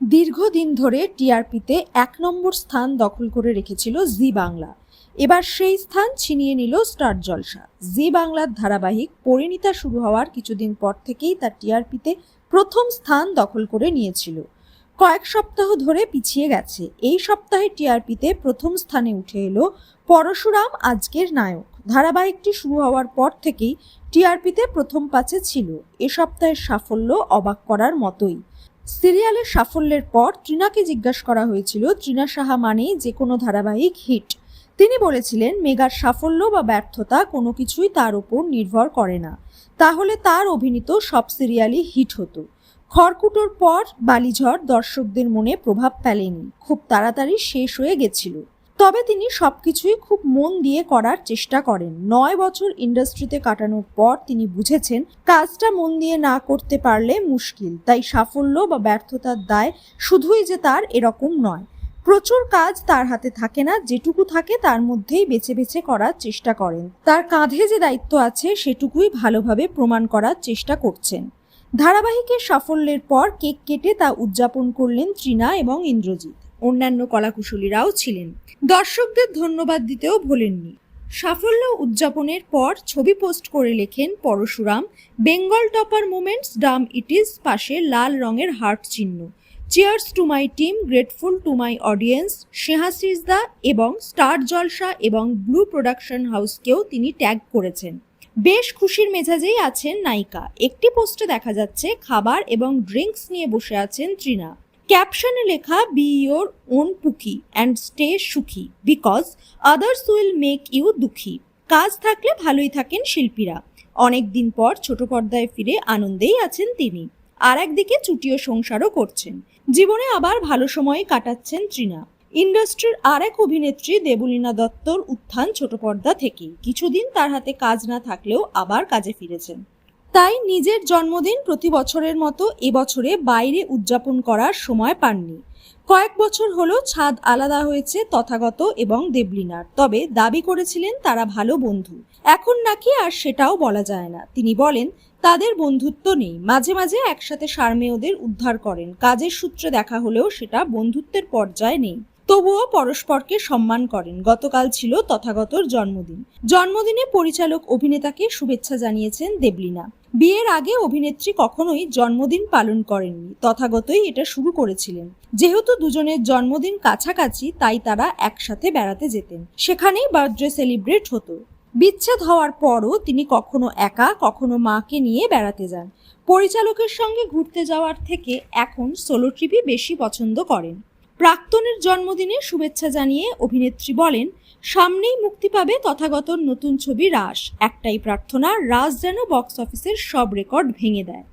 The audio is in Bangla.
দীর্ঘদিন ধরে টিআরপিতে এক নম্বর স্থান দখল করে রেখেছিল জি বাংলা। এবার সেই স্থান ছিনিয়ে নিল স্টার জলসা। জি বাংলার ধারাবাহিক পরিণীতা শুরু হওয়ার কিছুদিন পর থেকেই তার টিআরপিতে প্রথম স্থান দখল করে নিয়েছিল। কয়েক সপ্তাহ ধরে পিছিয়ে গেছে। এই সপ্তাহে টিআরপিতে প্রথম স্থানে উঠে এলো পরশুরাম আজকের নায়ক। ধারাবাহিকটি শুরু হওয়ার পর থেকেই টিআরপিতে প্রথম পাঁচে ছিল। এ সপ্তাহের সাফল্য অবাক করার মতোই। সিরিয়ালের সাফল্যের পর ত্রিনাকে জিজ্ঞাসা করা হয়েছিল, ত্রিনা সাহা মানেই যে কোনো ধারাবাহিক হিট। তিনি বলেছিলেন, মেগার সাফল্য বা ব্যর্থতা কোনো কিছুই তার ওপর নির্ভর করে না। তাহলে তার অভিনীত সব সিরিয়ালই হিট হতো। খড়কুটোর পর বালিঝড় দর্শকদের মনে প্রভাব ফেলেনি। খুব তাড়াতাড়ি শেষ হয়ে গেছিল। তবে তিনি সবকিছুই খুব মন দিয়ে করার চেষ্টা করেন। নয় বছর ইন্ডাস্ট্রিতে কাটানোর পর তিনি বুঝেছেন, কাজটা মন দিয়ে না করতে পারলে মুশকিল। তাই সাফল্য বা ব্যর্থতার দায় শুধুই যে তার এরকম নয়। প্রচুর কাজ তার হাতে থাকে না, যেটুকু থাকে তার মধ্যেই বেছে বেছে করার চেষ্টা করেন। তার কাঁধে যে দায়িত্ব আছে সেটুকুই ভালোভাবে প্রমাণ করার চেষ্টা করছেন। ধারাবাহিকের সাফল্যের পর কেক কেটে তা উদযাপন করলেন তৃণা এবং ইন্দ্রজিৎ। অন্যান্য কলাকুশলীরাও ছিলেন। দর্শকদের ধন্যবাদ দিতেও ভোলেননি। সাফল্য উদযাপনের পর ছবি পোস্ট করে লেখেন পরশুরাম, বেঙ্গল টপার মুমেন্টস, ডাম ইটিস পাশে লাল রঙের হার্ট চিহ্ন। Cheers to my team, grateful to my audience স্নেহাসিসদা এবং স্টার জলসা এবং ব্লু প্রোডাকশন হাউসকেও তিনি ট্যাগ করেছেন। বেশ খুশির মেজাজেই আছেন নায়িকা। একটি পোস্টে দেখা যাচ্ছে, খাবার এবং ড্রিঙ্কস নিয়ে বসে আছেন তৃণা। ক্যাপশনে লেখা be your own pookie and stay সুখী because others will make you দুঃখী। কাজ থাকলে ভালোই থাকেন শিল্পীরা। অনেক দিন পর ছোট পর্দায় ফিরে আনন্দেই আছেন তিনি। আর একদিকে চুটিও সংসারও করছেন। জীবনে আবার ভালো সময় কাটাচ্ছেন তৃণা। ইন্ডাস্ট্রির আর এক অভিনেত্রী দেবলীনা দত্তর উত্থান ছোট পর্দা থেকেই। কিছুদিন তার হাতে কাজ না থাকলেও আবার কাজে ফিরেছেন। তাই নিজের জন্মদিন প্রতি বছরের মতো এবছরে বাইরে উদযাপন করার সময় পাননি। কয়েক বছর হলো ছাদ আলাদা হয়েছে তথাগত এবং দেবলিনার, তবে দাবি করেছিলেন তারা ভালো বন্ধু। এখন নাকি আর সেটাও বলা যায় না। তিনি বলেন, তাদের বন্ধুত্ব নেই। মাঝে মাঝে একসাথে সারমেয়দের উদ্ধার করেন। কাজের সূত্রে দেখা হলেও সেটা বন্ধুত্বের পর্যায়ে নেই। তবুও পরস্পরকে সম্মান করেন। গতকাল ছিল তথাগতর জন্মদিন। জন্মদিনে পরিচালক অভিনেতাকে শুভেচ্ছা জানিয়েছেন দেবলিনা। বিয়ের আগে অভিনেত্রী কখনোই জন্মদিন পালন করেননি, তথাগতই এটা শুরু করেছিলেন। যেহেতু দুজনের জন্মদিন কাছাকাছি, তাই তারা একসাথে বেড়াতে যেতেন। সেখানেই বার্থডে সেলিব্রেট হতো। বিচ্ছেদ হওয়ার পরও তিনি কখনো একা, কখনো মাকে নিয়ে বেড়াতে যান। পরিচালকের সঙ্গে ঘুরতে যাওয়ার থেকে এখন সোলো ট্রিপই বেশি পছন্দ করেন। প্রাক্তনের জন্মদিনে শুভেচ্ছা জানিয়ে অভিনেত্রী বলেন, সামনেই মুক্তি পাবে তথাগত নতুন ছবি রাস একটাই প্রার্থনা রাস যেন বক্স অফিসের সব রেকর্ড ভেঙে দেয়।